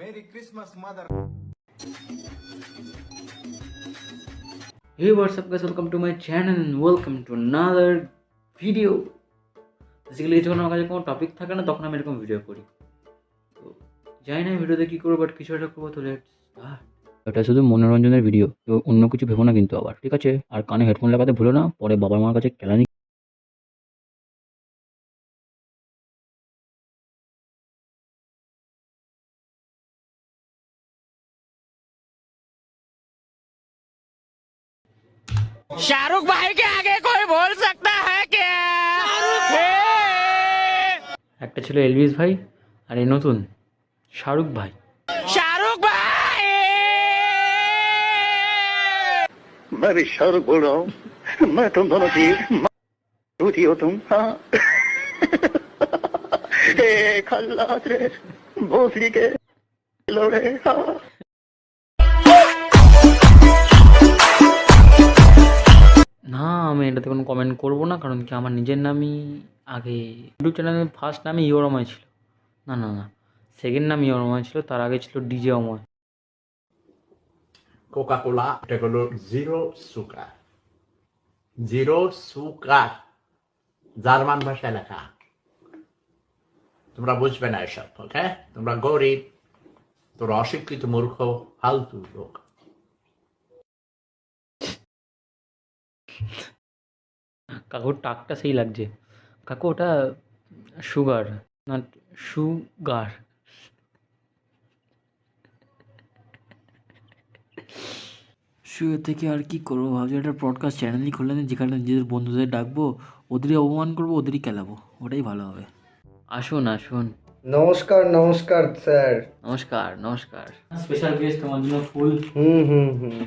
Merry Christmas, mother. Hey what's up guys? Welcome to my channel and welcome to another video. Basically যখন আমার কাছে কোনো topic থাকে না তখন আমি এরকম ভিডিও করি। তো জানি না ভিডিওতে কী করব বাট কিছু একটা করব তো লেটস এটা শুধু মনোরঞ্জনের ভিডিও তো অন্য কিছু ভেবো না কিন্তু আবার। ঠিক আছে? আর কানে হেডফোন লাগাতে ভুলো না পরে বাবা মার কাছে কেলানি शाहरुख भाई के आगे कोई बोल सकता है क्या একটা ছিল এলভিস ভাই আর এই নতুন শাহরুখ ভাই शाहरुख भाई मैं भी शाहरुख बोल रहा हूँ मैं तुम दोनों की झूठी हो तुम हाँ ए खल्लास रे भोसड़ी के लोड़े हाँ আমি এটাতে কোনো কমেন্ট করব না, কারণ কি আমার নিজের নামই আগে ইউটিউব চ্যানেলের ফার্স্ট নামই ইয়রময় ছিল। না না না সেকেন্ড নাম ইয়রময় ছিল, তার আগে ছিল ডিজে অময়। কোকা কোলা এটা হলো zero sugar zero sugar German ভাষায় লেখা। তোমরা বুঝবে না এসব, ওকে? তোমরা গরিব, তোমরা অশিক্ষিত মূর্খ, ফালতু লোক। কাকুর টাকটা সেই লাগছে। কাকু ওটা সুগার না সুগার শুয়ে থেকে আর কি করব? ভাবছি একটা ব্রডকাস্ট চ্যানেলই খুললে না যেখানে নিজেদের বন্ধুদের ডাকবো ওদেরই অপমান করব ওদেরই খেলাবো ওটাই ভালো হবে। আসুন আসুন। নমস্কার নমস্কার স্যার। নমস্কার নমস্কার। স্পেশাল গেস্ট তোমার জন্য ফুল। হুম হুম হুম।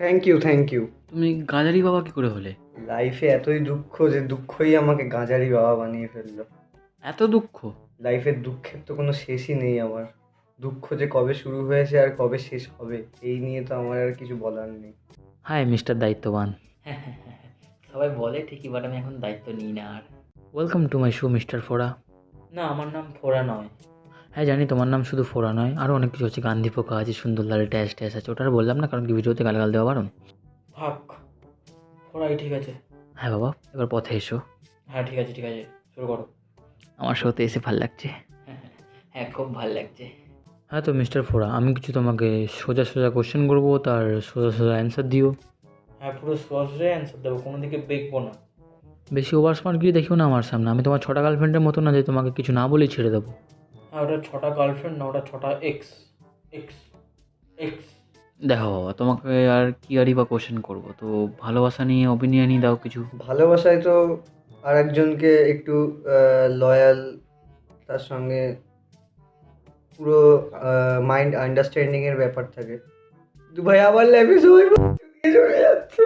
থ্যাংক ইউ থ্যাংক ইউ তুমি গাজারি বাবা কি করে হলে? লাইফে এতই দুঃখ যে দুঃখই আমাকে গাঁজারি বাবা বানিয়ে ফেলল। এত দুঃখ? লাইফের দুঃখের তো কোনো শেষই নেই আমার। দুঃখ যে কবে শুরু হয়েছে আর কবে শেষ হবে এই নিয়ে তো আমার আর কিছু বলার নেই। হাই মিস্টার দায়িত্ববান। সবাই বলে ঠিকই বাট আমি এখন দায়িত্ব নিই না আর। Welcome to my show mister ফোরা না আমার নাম ফোরা নয়। হ্যাঁ জানি তোমার নাম শুধু ফোরা নয় আরও অনেক কিছু আছে গান্ধী পোকা আছে সুন্দরলাল ট্যাস ট্যাস আছে ওটা আর বললাম না কারণ কি ভিডিওতে গালাগাল দেওয়া বারণ? থাক ফোরাই ঠিক আছে। হ্যাঁ বাবা এবার পথে এসো। হ্যাঁ ঠিক আছে ঠিক আছে শুরু করো। আমার শোতে এসে ভালো লাগছে। হ্যাঁ খুব ভালো লাগছে। হ্যাঁ তো মিস্টার ফোরা আমি কিছু তোমাকে সোজা সোজা কোশ্চেন করব তার সোজা সোজা অ্যান্সার দিও। হ্যাঁ পুরো সোজা সোজা অ্যান্সার দেবো কোনো দিকে বেঁকবো না। বেশি ওভার স্মার্ট গিয়ে দেখিও না আমার সামনে। আমি তোমার ছটা গার্লফ্রেন্ডের মতো না যে তোমাকে কিছু না বলেই ছেড়ে দেবো। হ্যাঁ ওটা ছটা গার্লফ্রেন্ড না ওটা ছটা এক্স এক্স এক্স দেখো তোমাকে আর কি আরই বা কোশ্চেন করব। তো ভালোবাসা নিয়ে অপিনিয়নই দাও কিছু। ভালোবাসায় তো আর একজনকে একটু লয়াল তার সঙ্গে পুরো মাইন্ড আন্ডারস্ট্যান্ডিং এর ব্যাপার থাকে। দু ভাই আবার লাইফে সবাই চলে যাচ্ছে।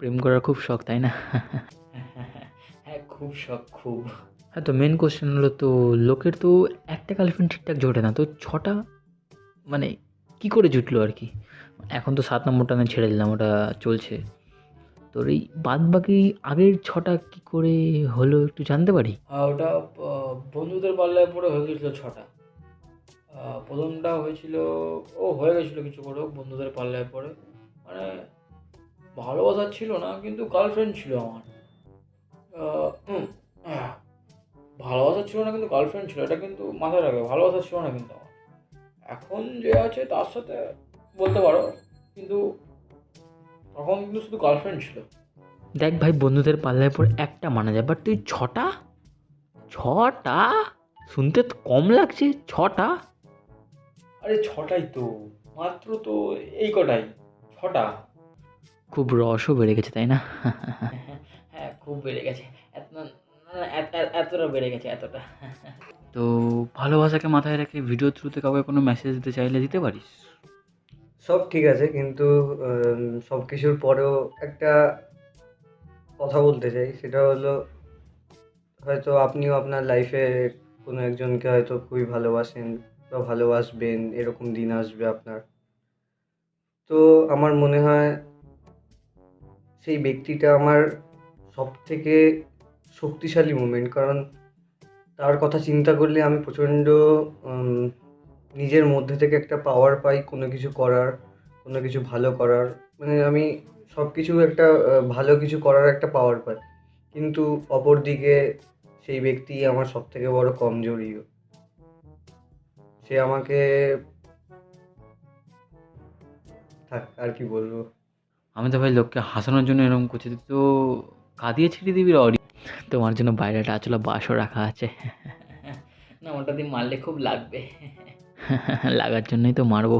প্রেম করার খুব শখ তাই না? হ্যাঁ খুব শখ খুব। হ্যাঁ তো মেন কোশ্চেন হলো তো লোকের তো একটা গার্লফ্রেন্ড ঠিকঠাক জোটে না। তো ছটা মানে কি করে জুটলো আর কি? এখন তো সাত নম্বরটা আমি ছেড়ে দিলাম ওটা চলছে। তোর এই বাদ বাকি আগের ছটা কি করে হলো একটু জানতে পারি? হ্যাঁ ওটা বন্ধুদের পাল্লায় পরে হয়ে গেছিল ছটা। প্রথমটা হয়েছিল ও হয়ে গেছিল কিছু করে বন্ধুদের পাল্লায় পরে মানে ভালোবাসা ছিল না কিন্তু গার্লফ্রেন্ড ছিল আমার। আহ, ভালোবাসা ছিল না কিন্তু গার্লফ্রেন্ড ছিল। এটা কিন্তু মাথায় রাখবে ভালোবাসা ছিল না কিন্তু এখন যে আছে তার সাথে বলতে পারো কিন্তু তখন কিন্তু শুধু গার্লফ্রেন্ড ছিল। দেখ ভাই বন্ধুদের পাল্লায় পর একটা মানা যায় বাট তুই ছটা? ছটা? শুনতে তো কম লাগছে ছটা? আরে ছটাই তো মাত্র তো এই কটাই ছটা। খুব রসও বেড়ে গেছে তাই না? হ্যাঁ খুব বেড়ে গেছে এত- এতটা বেড়ে গেছে এতটা। তো ভালোবাসাকে মাথায় রেখে ভিডিও থ্রুতে কাউকে কোনো মেসেজ দিতে চাইলে দিতে পারিস? সব ঠিক আছে, কিন্তু সব কিছুর পরেও একটা কথা বলতে চাই, সেটা হলো, হয়তো আপনিও আপনার লাইফে কোনো একজনকে হয়তো খুবই ভালোবাসেন বা ভালোবাসবেন, এরকম দিন আসবে আপনার। তো আমার মনে হয়, সেই ব্যক্তিটা আমার সব থেকে শক্তিশালী মুমেন্ট কারণ তার কথা চিন্তা করলে আমি প্রচণ্ড নিজের মধ্যে থেকে একটা পাওয়ার পাই কোনো কিছু করার, কোনো কিছু ভালো করার। মানে আমি সব কিছু একটা ভালো কিছু করার একটা পাওয়ার পাই। কিন্তু অপরদিকে সেই ব্যক্তি আমার সব থেকে বড় কমজোরিও। সে আমাকে থাক, আর কি বলব? আমি তো ভাই লোককে হাসানোর জন্য এরকম করছি, তো কাঁদিয়ে ছিঁড়ে দিবি অডি তোমার জন্য বাইরে একটা আচলা বাসও রাখা আছে। না ওটা দিয়ে মারলে খুব লাগবে। লাগার জন্যই তো মারবো।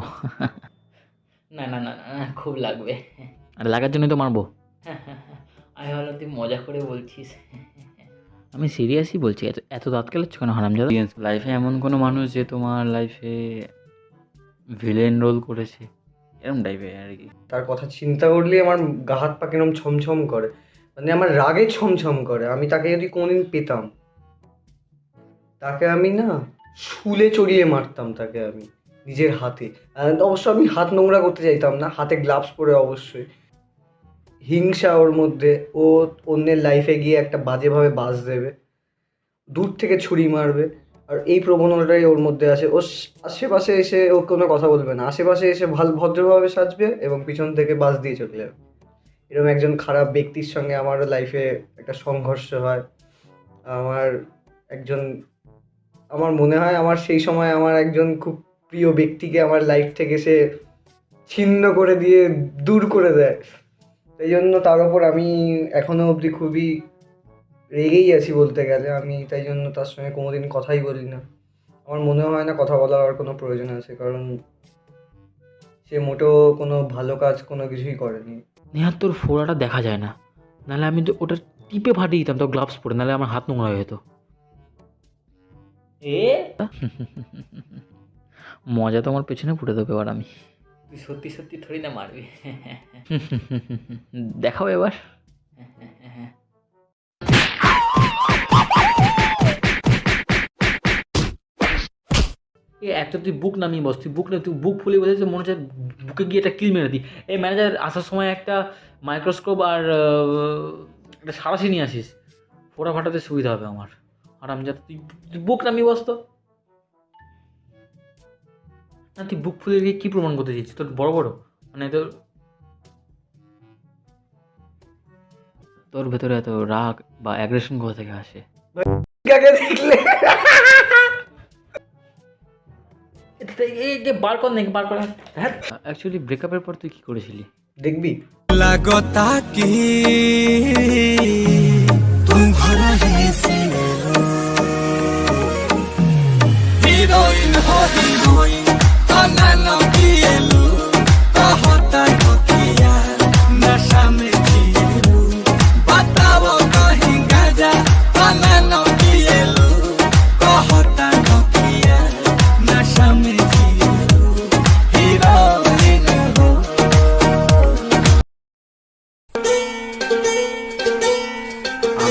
না না না না খুব লাগবে। আর লাগার জন্যই তো মারবো। আমি ভাবলাম তুই মজা করে বলছিস। আমি সিরিয়াসই বলছি এত এত দাঁত কেলাচ্ছ কেন হারামজাদা লাইফে এমন কোনো মানুষ যে তোমার লাইফে ভিলেন রোল করেছে? এরম টাইপের আর কি। তার কথা চিন্তা করলেই আমার গা হাত পা কিরম ছমছম করে। মানে আমার রাগে ছমছম করে, আমি তাকে যদি কোনোদিন পেতাম, তাকে আমি না শুলে চড়িয়ে মারতাম তাকে আমি নিজের হাতে। অবশ্য আমি হাত নোংরা করতে চাইতাম না, হাতে গ্লাভস পরে অবশ্যই। হিংসা ওর মধ্যে, ও অন্যের লাইফে গিয়ে একটা বাজেভাবে বাস দেবে, দূর থেকে ছুরি মারবে, আর এই প্রবণতাটাই ওর মধ্যে আছে। ও আশেপাশে এসে ও কোনো কথা বলবে না, আশেপাশে এসে ভালো ভদ্রভাবে সাজবে এবং পিছন থেকে বাস দিয়ে চলে যাবে। এরকম একজন খারাপ ব্যক্তির সঙ্গে আমারও লাইফে একটা সংঘর্ষ হয়। আমার একজন, আমার মনে হয় আমার সেই সময় আমার একজন খুব প্রিয় ব্যক্তিকে আমার লাইফ থেকে সে ছিন্ন করে দিয়ে দূর করে দেয়। সেই জন্য তার উপর আমি এখনও অবধি খুবই রেগেই আছি বলতে গেলে। আমি তাই জন্য তার সঙ্গে কোনোদিন কথাই বলি না। আমার মনে হয় না কথা বলার আর কোনো প্রয়োজন আছে, কারণ সে মোটেও কোনো ভালো কাজ কোনো কিছুই করেনি। নেহার তোর ফোড়াটা দেখা যায় না। নাহলে আমি তো ওটা টিপে ফাটিয়ে দিতাম তো গ্লাভস পরে নাহলে আমার হাত নোংরা হয়ে যেত। এ? মজা তো আমার পেছনে ফুটে দেবো এবার আমি। তুই সত্যি সত্যি থরি না মারবি। দেখাও এবার। এ একটা তুই বুক নামিয়ে বস তুই বুক না তুই বুক ফুলে বসেছে মনে হচ্ছে বুকে গিয়ে একটা কিল মেরে দিই এই ম্যানেজার আসার সময় একটা মাইক্রোস্কোপ আর একটা সারাশি নিয়ে আসিস। ফোটা ফাটাতে সুবিধা হবে আমার। আর আমি যাতে তুই তুই বুক নামিয়ে বস তো। না তুই বুক ফুলে গিয়ে কী প্রমাণ করতে চাইছিস? তোর বড় বড়? মানে তোর তোর ভেতরে এত রাগ বা অ্যাগ্রেশন কোথা থেকে আসে? দেখলে বার কর নাকি বার কর। হ্যাঁ। অ্যাকচুয়ালি ব্রেকআপের পর তুই কি করেছিলি? দেখবি। লাগতা কি? হিরোইন হিরোইন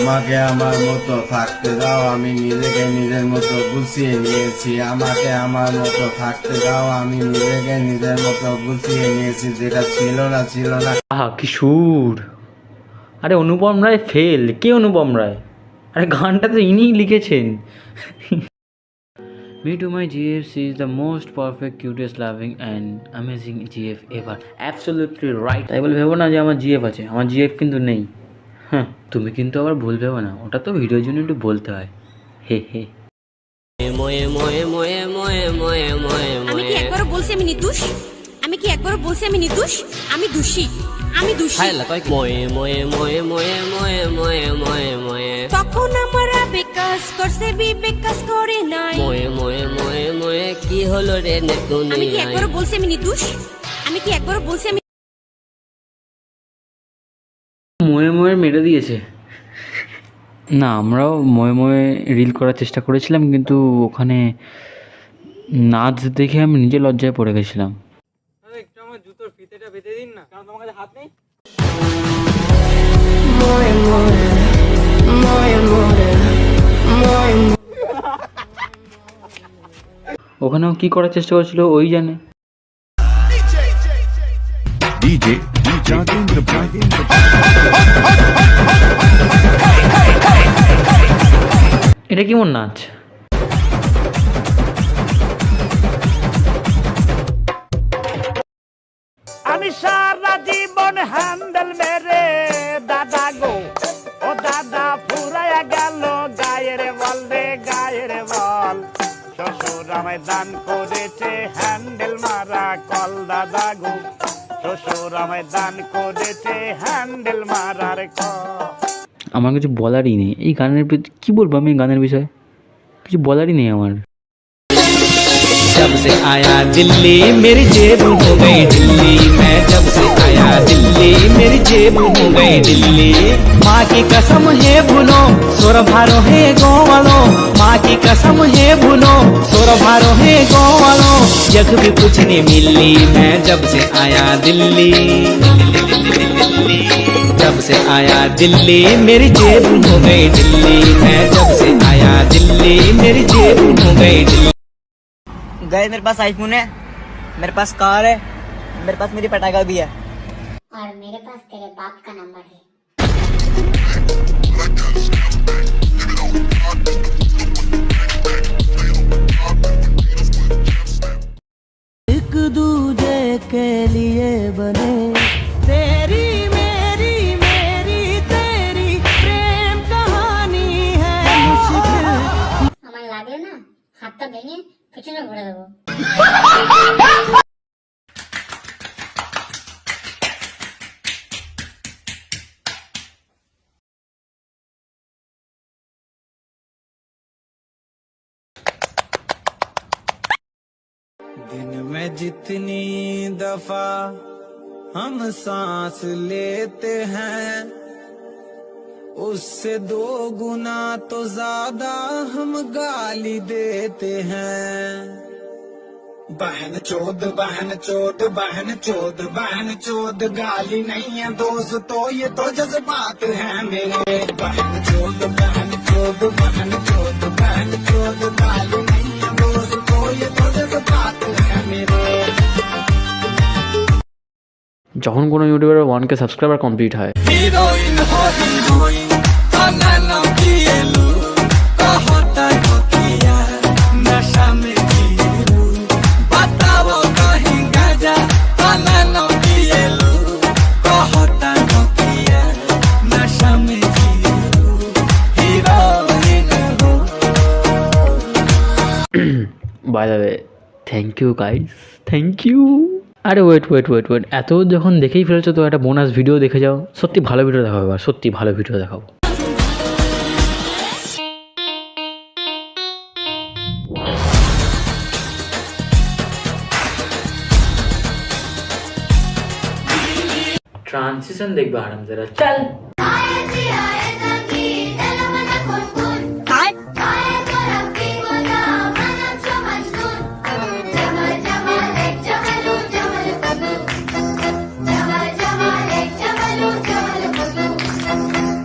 আমাকে আমার মতো থাকতে দাও, আমি নিজেকে নিজের মতো গুছিয়ে নিয়েছি। আমাকে আমার মতো থাকতে দাও, আমি নিজেকে নিজের মতো গুছিয়ে নিয়েছি। যেটা ছিল না ছিল না। আহা, কি সুর। আরে, অনুপম রায় ফেল কে অনুপম রায়? আরে, গানটা তো ইনিই লিখেছেন। Me to my GF she is the most perfect cutest loving and amazing GF ever absolutely right তাই বলে ভেবো না যে আমার জিএফ আছে। আমার জিএফ কিন্তু নেই। হ্যাঁ তুমি কিন্তু আবার ভুল ভেবো না ওটা তো ভিডিওর জন্য একটু বলতে হয় হে হে আমি কি একবারও বলছি আমি নির্দোষ আমি কি একবারও বলছি আমি নির্দোষ আমি দোষী আমি দোষী তখন আমরা বিকাশ করছে বিকাশ করে নাই কি হলো রে আমি কি একবারও বলছি আমি নির্দোষ আমি কি একবারও বলছি আমি ময়ে ময়ে মেরে দিয়েছে। না আমরাও ময়ে ময়ে রিল করার চেষ্টা করেছিলাম কিন্তু ওখানে নাচ দেখে আমি নিজে লজ্জায় পড়ে গেছিলাম। একটু আমার জুতোর ফিতেটা বেঁধে দিন না। কারণ তোমার কাছে হাত নেই? ওখানেও কি করার চেষ্টা করছিল ওই জানে। এটা কি jogging, এটা কেমন নাচ? আমি সারা জীবন হ্যান্ডেল মেরে দাদা গো ও দাদা ফুরাইয়া গেল গায়ের বল রে গায়ের বল। শ্বশুর আমায় দান করেছে হ্যান্ডেল মারা কল দাদা গো। শ্বশুর আমায় দান করেছে হ্যান্ডেল মারার কল আমার কিছু বলারই নেই এই গানের প্রতি কী বলবো আমি এই গানের বিষয়ে কিছু বলারই নেই আমার जब से आया दिल्ली मेरी जेब हो गई दिल्ली मैं जब से आया दिल्ली। मेरी जेब हो गई दिल्ली। माँ की कसम है भूलो सोर भारो है गो वालो माँ की कसम है भूलो सोर भारो है गो वालो जग भी कुछ नहीं मिली मैं जब से आया दिल्ली। जब से आया दिल्ली, मेरी जेब हो गई दिल्ली। मैं जब से आया दिल्ली, मेरी जेब हो गई दिल्ली। गए मेरे पास आईफोन है, मेरे पास कार है। मेरे पास मेरी पटाखा भी है। और मेरे पास तेरे बाप का नंबर है। एक दूजे के लिए बने। तेरी मेरी मेरी तेरी प्रेम कहानी है लागे ना? हाथ तो भेंगे कुछ ना घोड़े दिन में जितनी दफ़ा हम सांस लेते हैं, उससे दो गुना तो ज़्यादा हम गाली देते हैं। बहन चोद बहन चोद बहन चोद बहन चोद, गाली नहीं है दोस्त तो ये तो जज्बात है मेरे। बहन যখন কোনো ইউটিউবারের ওয়ান কে সাবস্ক্রাইবার কমপ্লিট হয়। By the way thank you guys thank you. আরে ওয়েট ওয়েট ওয়েট ওয়েট এত যখন দেখেই ফেলেছো তো একটা বোনাস ভিডিও দেখে যাও সত্যি ভালো ভিডিও দেখাবো এবার সত্যি ভালো ভিডিও দেখাবো ট্রান্সিশন দেখবে আরাম যারা চল